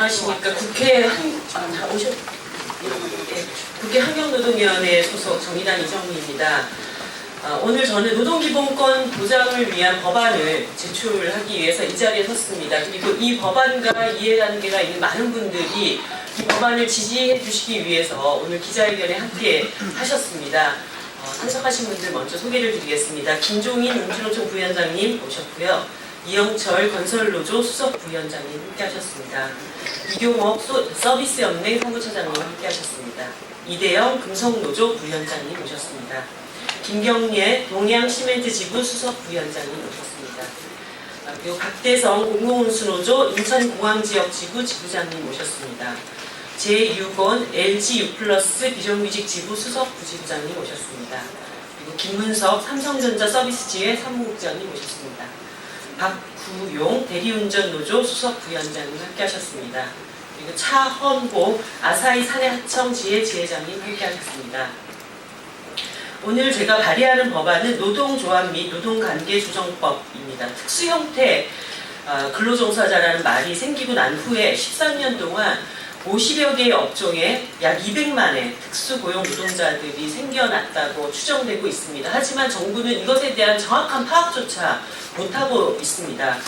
안녕하십니까. 국회 한, 아, 다 오셨, 예, 국회 환경노동위원회 소속 정의당 이정미입니다. 아, 오늘 저는 노동기본권 보장을 위한 법안을 제출하기 위해서 이 자리에 섰습니다. 그리고 이 법안과 이해관계가 있는 많은 분들이 이 법안을 지지해 주시기 위해서 오늘 기자회견에 함께 하셨습니다. 어, 참석하신 분들 먼저 소개를 드리겠습니다. 김종인 음주노총 부위원장님 오셨고요. 이영철 건설노조 수석 부위원장님 함께 하셨습니다. 이경옥 소- 서비스연맹 사무처장님 함께 하셨습니다. 이대영 금성노조 부위원장님 오셨습니다. 김경례 동양시멘트 지부 수석 부위원장님 오셨습니다. 아, 그리고 박대성 공공운수노조 인천공항지역 지부 지부장님 오셨습니다. 제6원 LG U+플러스 비정규직 지부 수석 부지부장님 오셨습니다. 그리고 김문석 삼성전자 서비스지회 사무국장님 오셨습니다. 박구용 대리운전노조 수석 부위원장님 함께 하셨습니다. 그리고 차헌보 아사히 사내하청 지회 지회장님 함께 하셨습니다. 오늘 제가 발의하는 법안은 노동조합 및 노동관계조정법입니다. 특수 형태 어, 근로종사자라는 말이 생기고 난 후에 13년 동안 50여 개의 업종에 약 200만의 특수고용 노동자들이 생겨났다고 추정되고 있습니다. 하지만 정부는 이것에 대한 정확한 파악조차 못하고 있습니다.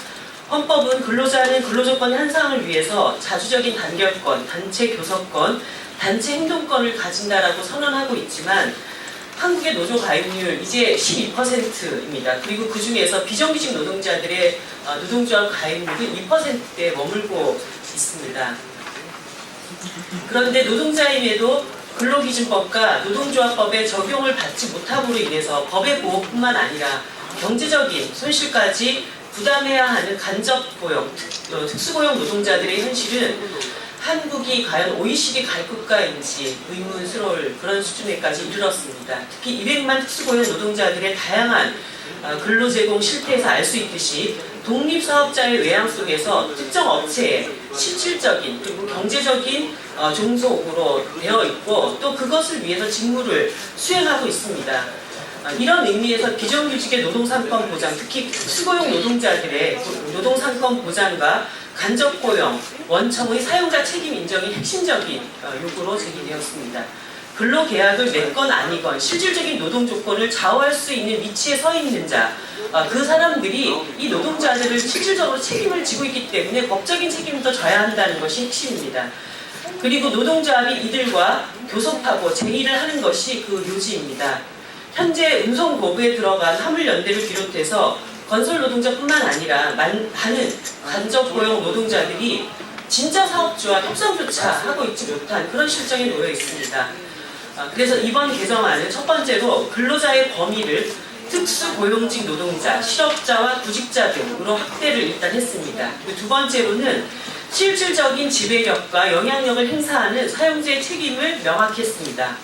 헌법은 근로자는 근로조건 향상을 위해서 자주적인 단결권, 단체 교섭권, 단체 행동권을 가진다라고 선언하고 있지만 한국의 노조 가입률 이제 12%입니다. 그리고 그 중에서 비정규직 노동자들의 어, 노동조합 가입률은 2%대에 머물고 있습니다. 그런데 노동자임에도 근로기준법과 노동조합법의 적용을 받지 못함으로 인해서 법의 보호뿐만 아니라 경제적인 손실까지 부담해야 하는 간접 고용, 특, 어, 특수고용 노동자들의 현실은 한국이 과연 OECD 갈국가인지 의문스러울 그런 수준에까지 이르렀습니다. 특히 200만 특수고용 노동자들의 다양한 어, 근로제공 실태에서 알 수 있듯이 독립사업자의 외양 속에서 특정 업체에 실질적인 그리고 경제적인 어, 종속으로 되어 있고 또 그것을 위해서 직무를 수행하고 있습니다. 아, 이런 의미에서 비정규직의 노동상권 보장, 특히 특수고용 노동자들의 노동상권 보장과 간접고용, 원청의 사용자 책임 인정이 핵심적인 어, 요구로 제기되었습니다. 근로계약을 맺건 아니건 실질적인 노동 조건을 좌우할 수 있는 위치에 서 있는 자, 어, 그 사람들이 이 노동자들을 실질적으로 책임을 지고 있기 때문에 법적인 책임도 져야 한다는 것이 핵심입니다. 그리고 노동조합이 이들과 교섭하고 제의를 하는 것이 그 요지입니다. 현재 운송고부에 들어간 화물연대를 비롯해서 건설 노동자뿐만 아니라 많- 많은 간접 고용 노동자들이 진짜 사업주와 협상조차 하고 있지 못한 그런 실정에 놓여 있습니다. 아, 그래서 이번 개정안은 첫 번째로 근로자의 범위를 특수 고용직 노동자, 실업자와 구직자 등으로 확대를 일단 했습니다. 두 번째로는 실질적인 지배력과 영향력을 행사하는 사용자의 책임을 명확히 했습니다.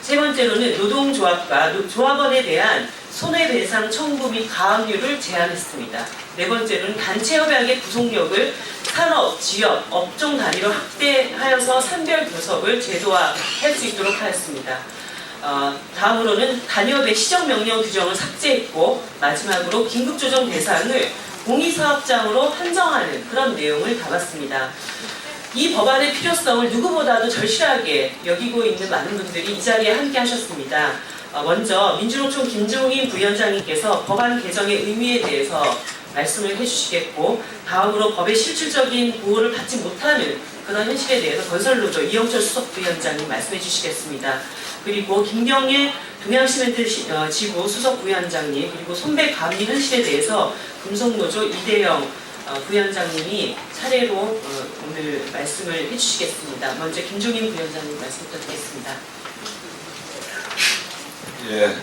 세 번째로는 노동조합과 노- 조합원에 대한 손해배상 청구 및 가압류를 제한했습니다. 네 번째로는 단체 협약의 구속력을 산업, 지역, 업종 단위로 확대하여서 산별 교섭을 제도화할 수 있도록 하였습니다. 어, 다음으로는 단협의 시정명령 규정을 삭제했고 마지막으로 긴급조정 대상을 공익사업장으로 한정하는 그런 내용을 담았습니다. 이 법안의 필요성을 누구보다도 절실하게 여기고 있는 많은 분들이 이 자리에 함께 하셨습니다. 어, 먼저 민주노총 김종인 부위원장님께서 법안 개정의 의미에 대해서 말씀을 해주시겠고 다음으로 법의 실질적인 보호를 받지 못하는 그런 현실에 대해서 건설노조 이영철 수석 부위원장님 말씀해 주시겠습니다. 그리고 김경일 동양시멘트 시- 어, 지부 수석 부위원장님 그리고 손배 감리 현실에 대해서 금속노조 이대영 어, 부위원장님이 차례로 어, 오늘 말씀을 해주시겠습니다. 먼저 김종인 부위원장님 말씀 부탁드리겠습니다. 예,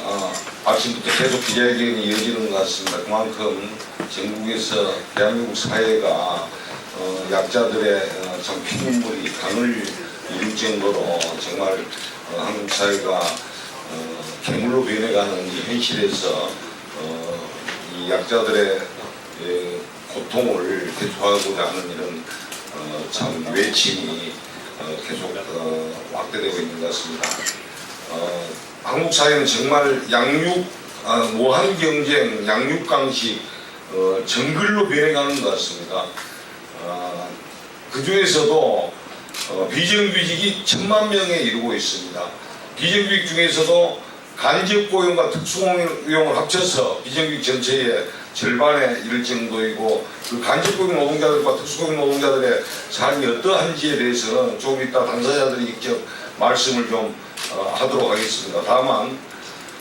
어, 아침부터 계속 기자회견이 이어지는 것 같습니다. 그만큼 전국에서 대한민국 사회가 어, 약자들의 어, 참 피눈물이 강을 이룰 정도로 정말 어, 한국 사회가 어, 괴물로 변해가는 이 현실에서 어, 이 약자들의 예, 고통을 대처하고자 하는 이런 어, 참 외침이 어, 계속 어, 확대되고 있는 것 같습니다. 어, 한국 사회는 정말 양육 아, 무한 경쟁, 양육 강식 어, 정글로 변해가는 것 같습니다. 아, 그 중에서도 어, 비정규직이 천만 명에 이르고 있습니다. 비정규직 중에서도 간접 고용과 특수고용을 합쳐서 비정규직 전체의 절반에 이를 정도이고 그 간접 고용 노동자들과 특수고용 노동자들의 삶이 어떠한지에 대해서는 조금 이따 당사자들이 직접 말씀을 좀 어, 하도록 하겠습니다. 다만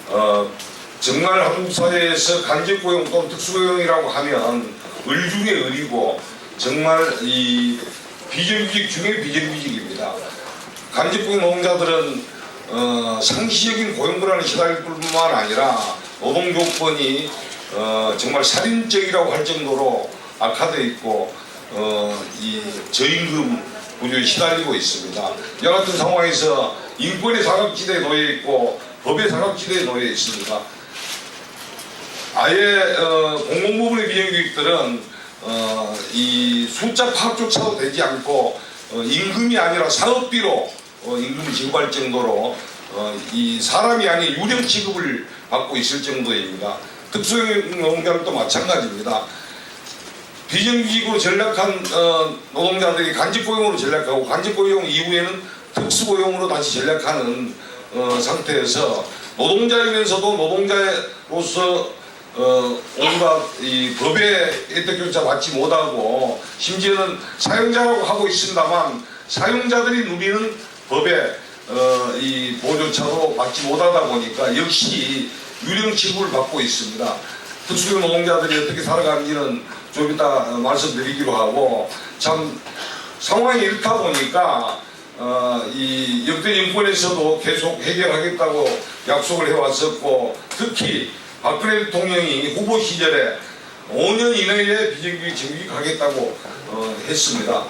어, 정말 한국 사회에서 간접 고용 또는 특수고용이라고 하면 을 중에 을이고 정말 이 비정규직 중에 비정규직입니다. 간접 고용 노동자들은 어, 상시적인 고용 불안에 시달릴 뿐만 아니라 노동 조건이 어, 정말 살인적이라고 할 정도로 악화되어 있고 어, 이 저임금 구조에 시달리고 있습니다. 이와 같은 상황에서 인권의 사각지대에 놓여 있고 법의 사각지대에 놓여 있습니다. 아예 어, 공공부문의 비정규직들은 어, 이 숫자 파악조차도 되지 않고 어, 임금이 아니라 사업비로 어, 임금을 지급할 정도로 어, 이 사람이 아닌 유령 취급을 받고 있을 정도입니다. 특수형 노동자들도 마찬가지입니다. 비정규직으로 전락한 어, 노동자들이 간접고용으로 전락하고 간접고용 이후에는 특수고용으로 다시 전락하는 어, 상태에서 노동자이면서도 노동자로서 어, 온갖 이 법의 혜택조차 받지 못하고 심지어는 사용자라고 하고 있습니다만 사용자들이 누리는 법의 어, 이 보조차도 받지 못하다 보니까 역시 유령 취급을 받고 있습니다. 특수형 노동자들이 어떻게 살아가는지는 좀 이따 어, 말씀드리기로 하고 참 상황이 이렇다 보니까 어, 이 역대 정권에서도 계속 해결하겠다고 약속을 해왔었고 특히 박근혜 대통령이 후보 시절에 5년 이내에 비정규직 정규직하겠다고 어, 했습니다.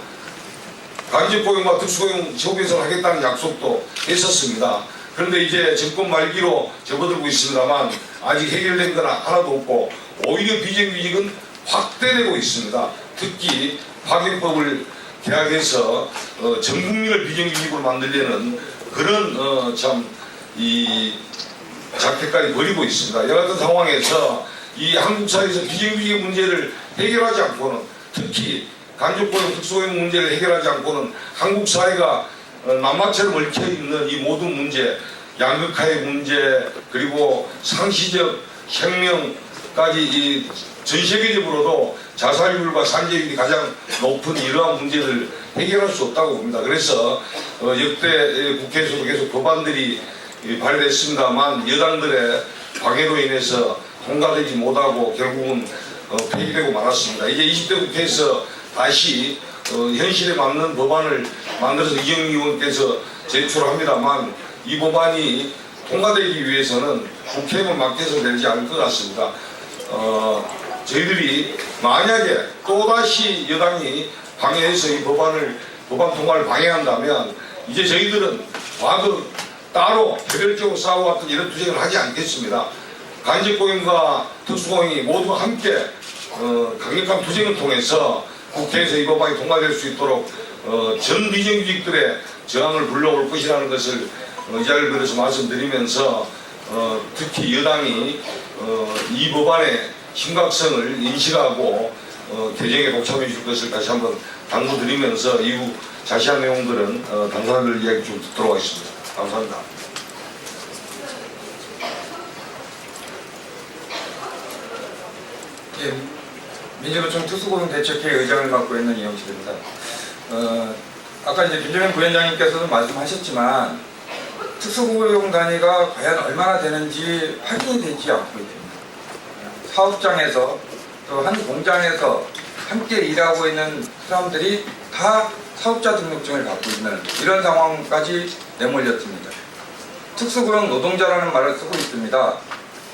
간접고용과 특수고용 지원개선 하겠다는 약속도 했었습니다. 그런데 이제 정권 말기로 접어들고 있습니다만 아직 해결된 건 하나도 없고 오히려 비정규직은 확대되고 있습니다. 특히 파견법을 개혁해서 어, 전 국민을 비정규직으로 만들려는 그런 어, 참이 작태까지 벌이고 있습니다. 이와 같은 상황에서 이 한국 사회에서 비정규직의 문제를 해결하지 않고는 특히 간접고용 특수고용 문제를 해결하지 않고는 한국 사회가 어, 남마처럼 얽혀 있는 이 모든 문제, 양극화의 문제 그리고 상시적 혁명까지 이 전 세계적으로도 자살률과 산재율이 가장 높은 이러한 문제를 해결할 수 없다고 봅니다. 그래서 어, 역대 국회에서도 계속 법안들이 이 발의됐습니다만 여당들의 방해로 인해서 통과되지 못하고 결국은 어, 폐기되고 말았습니다. 이제 20대 국회에서 다시 어, 현실에 맞는 법안을 만들어서 이정미 의원께서 제출합니다만 이 법안이 통과되기 위해서는 국회만 맡겨서 되지 않을 것 같습니다. 어, 저희들이 만약에 또다시 여당이 방해해서 이 법안을 법안 통과를 방해한다면 이제 저희들은 과거 따로 개별적으로 싸워왔던 이런 투쟁을 하지 않겠습니다. 간접고용과 특수고용이 모두 함께 어, 강력한 투쟁을 통해서 국회에서 이 법안이 통과될 수 있도록 어, 전 비정규직들의 저항을 불러올 것이라는 것을 어, 이 자리를 빌어서 말씀드리면서 어, 특히 여당이 어, 이 법안의 심각성을 인식하고 어, 개정에 복참해 줄 것을 다시 한번 당부드리면서 이후 자세한 내용들은 어, 당사자들 이야기 좀 듣도록 하겠습니다. 감사합니다. 예, 민주노총 특수고용 대책회 의장을 맡고 있는 이영식입니다. 어, 아까 이제 김정현 부위원장님께서도 말씀하셨지만 특수고용 단위가 과연 얼마나 되는지 확인이 되지 않고 있습니다. 사업장에서 또 한 공장에서 함께 일하고 있는 사람들이 다 사업자 등록증을 갖고 있는 이런 상황까지 내몰렸습니다. 특수고용 노동자라는 말을 쓰고 있습니다.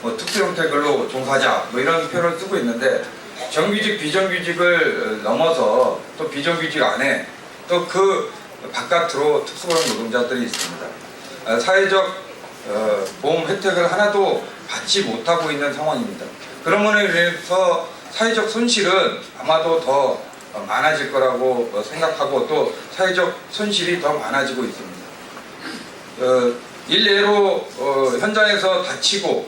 뭐 특수 형태 근로 종사자 뭐 이런 표현을 쓰고 있는데 정규직 비정규직을 넘어서 또 비정규직 안에 또 그 바깥으로 특수고용 노동자들이 있습니다. 어, 사회적 어, 보험 혜택을 하나도 받지 못하고 있는 상황입니다. 그러므로 인해서 사회적 손실은 아마도 더 많아질 거라고 어, 생각하고 또 사회적 손실이 더 많아지고 있습니다. 어, 일례로 어, 현장에서 다치고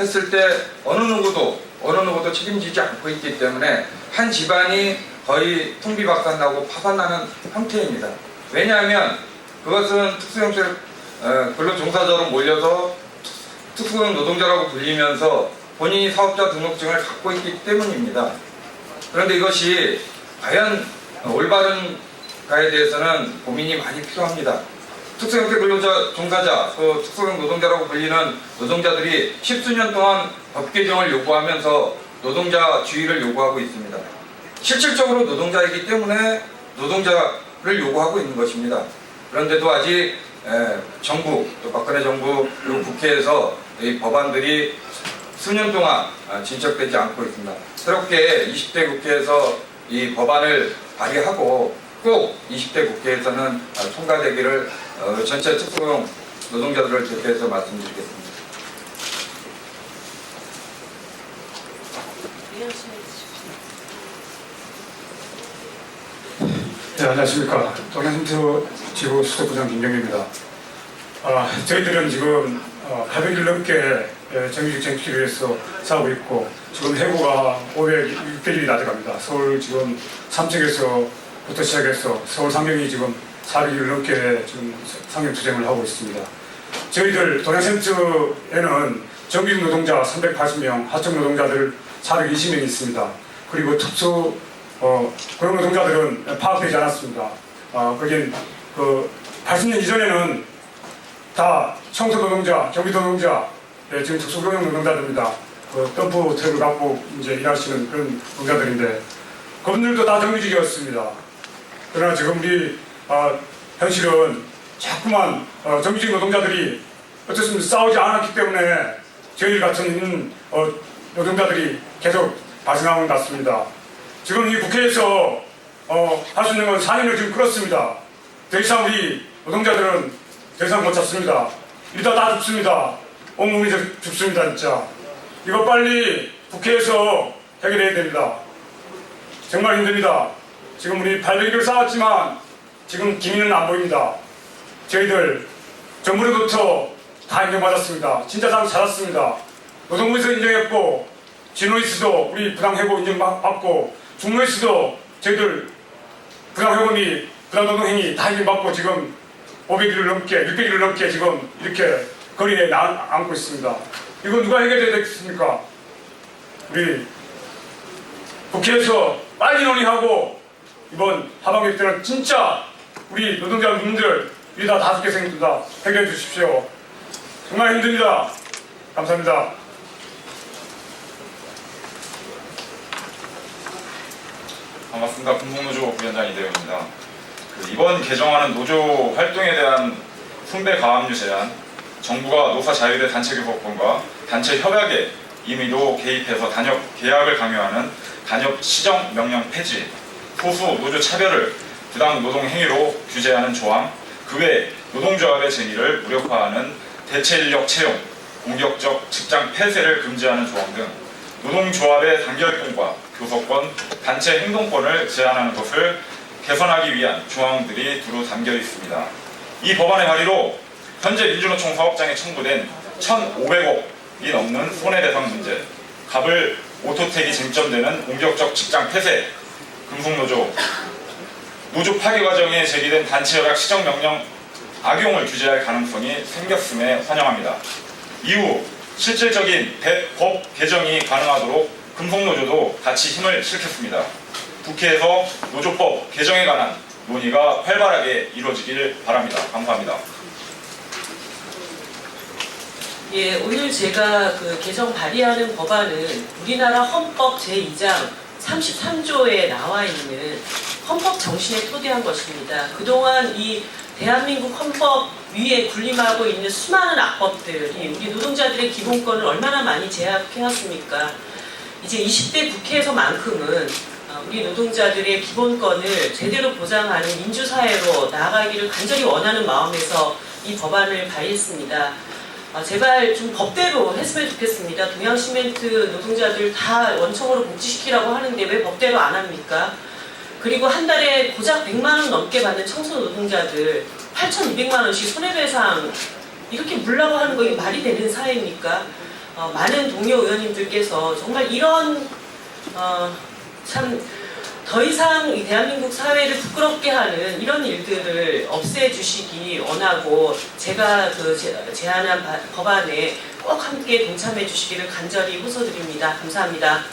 했을 때 어느 누구도 어느 누구도 책임지지 않고 있기 때문에 한 집안이 거의 풍비박산나고 파산나는 형태입니다. 왜냐하면 그것은 특수형태 어, 근로종사자로 몰려서 특수형 노동자라고 불리면서 본인이 사업자 등록증을 갖고 있기 때문입니다. 그런데 이것이 과연 올바른가에 대해서는 고민이 많이 필요합니다. 특수형태 근로자 종사자, 또 특수형 노동자라고 불리는 노동자들이 십수년 동안 법 개정을 요구하면서 노동자 주의를 요구하고 있습니다. 실질적으로 노동자이기 때문에 노동자를 요구하고 있는 것입니다. 그런데도 아직 에, 정부, 또 박근혜 정부 그리고 국회에서 이 법안들이 수년 동안 아, 진척되지 않고 있습니다. 새롭게 20대 국회에서 이 법안을 발의하고 꼭 20대 국회에서는 아, 통과되기를 어, 전체 특수용 노동자들을 대표해서 말씀드리겠습니다. 네, 안녕하십니까. 동양센터 지구 수석부장 김경입니다. 아, 저희들은 지금 어, 800일 넘게 에, 정규직 정치를 위해서 싸우고 있고 지금 해고가 500, 600일이 낮아갑니다. 서울 지금 삼척에서부터 시작해서 서울 상경이 지금 400일 넘게 지금 상경 투쟁을 하고 있습니다. 저희들 동양센터에는 정규직 노동자 380명, 하청 노동자들 420명이 있습니다. 그리고 특수 어, 고용 노동자들은 파악되지 않았습니다. 어, 거긴 그 80년 이전에는 다 청소 노동자, 경비 노동자, 네, 지금 특수 고용 노동자들입니다. 그 덤프 트럭을 갖고 이제 일하시는 그런 노동자들인데 그분들도 다 정규직이었습니다. 그러나 지금 우리 아, 현실은 자꾸만 어, 정규직 노동자들이 어떻습니까 싸우지 않았기 때문에 저희 같은 어, 노동자들이 계속 발생하는 것 같습니다. 지금 이 국회에서 어, 할 수 있는 건 4년을 지금 끌었습니다. 더 이상 우리 노동자들은 더 이상 못 찾습니다. 이러다 다 죽습니다. 온몸이 다 죽습니다, 진짜. 이거 빨리 국회에서 해결해야 됩니다. 정말 힘듭니다. 지금 우리 800일을 쌓았지만 지금 기미는 안 보입니다. 저희들 정부로부터 다 인정받았습니다. 진짜 잘 살았습니다. 노동부에서 인정했고 진호이스도 우리 부당해고 인정받고 중노이스도 저희들 부당해고미 부당노동행위 다 인정받고 지금 500일을 넘게 600일을 넘게 지금 이렇게 거리에 나, 앉고 있습니다. 이거 누가 해결해야 되겠습니까? 우리 국회에서 빨리 논의하고 이번 하반기 때는 진짜 우리 노동자분들 우리 다 다섯 개 생깁니다. 해결해 주십시오. 정말 힘듭니다. 감사합니다. 반갑습니다. 금속노조 부위원장 이대영입니다. 그 이번 개정안은 노조 활동에 대한 분배 가압류 제한, 정부가 노사 자유대 단체 교섭권과 단체 협약에 임의로 개입해서 단협 계약을 강요하는 단협 시정 명령 폐지, 소수 노조 차별을 부당 노동 행위로 규제하는 조항, 그 외 노동조합의 쟁의를 무력화하는 대체 인력 채용, 공격적 직장 폐쇄를 금지하는 조항 등 노동조합의 단결권과 교섭권, 단체 행동권을 제한하는 것을 개선하기 위한 조항들이 두루 담겨 있습니다. 이 법안의 발의로 현재 민주노총 사업장에 청구된 1,500억이 넘는 손해배상 문제, 갑을 오토텍이 쟁점되는 공격적 직장 폐쇄, 금속노조, 노조 파기 과정에 제기된 단체협약 시정명령 악용을 규제할 가능성이 생겼음에 환영합니다. 이후 실질적인 대- 법 개정이 가능하도록 금속노조도 같이 힘을 실겠습니다. 국회에서 노조법 개정에 관한 논의가 활발하게 이루어지길 바랍니다. 감사합니다. 예, 오늘 제가 그 개정 발의하는 법안은 우리나라 헌법 제2장 33조에 나와 있는 헌법 정신에 토대한 것입니다. 그동안 이 대한민국 헌법 위에 군림하고 있는 수많은 악법들이 우리 노동자들의 기본권을 얼마나 많이 제약해왔습니까? 이제 20대 국회에서만큼은 어, 우리 노동자들의 기본권을 제대로 보장하는 민주사회로 나아가기를 간절히 원하는 마음에서 이 법안을 발의했습니다. 아, 제발 좀 법대로 했으면 좋겠습니다. 동양시멘트 노동자들 다 원청으로 복지시키라고 하는데 왜 법대로 안 합니까? 그리고 한 달에 고작 100만 원 넘게 받는 청소 노동자들 8,200만 원씩 손해배상 이렇게 물라고 하는 거 이게 말이 되는 사회입니까? 어, 많은 동료 의원님들께서 정말 이런 어, 참 더 이상 이 대한민국 사회를 부끄럽게 하는 이런 일들을 없애주시기 원하고 제가 그 제- 제안한 바- 법안에 꼭 함께 동참해 주시기를 간절히 호소드립니다. 감사합니다.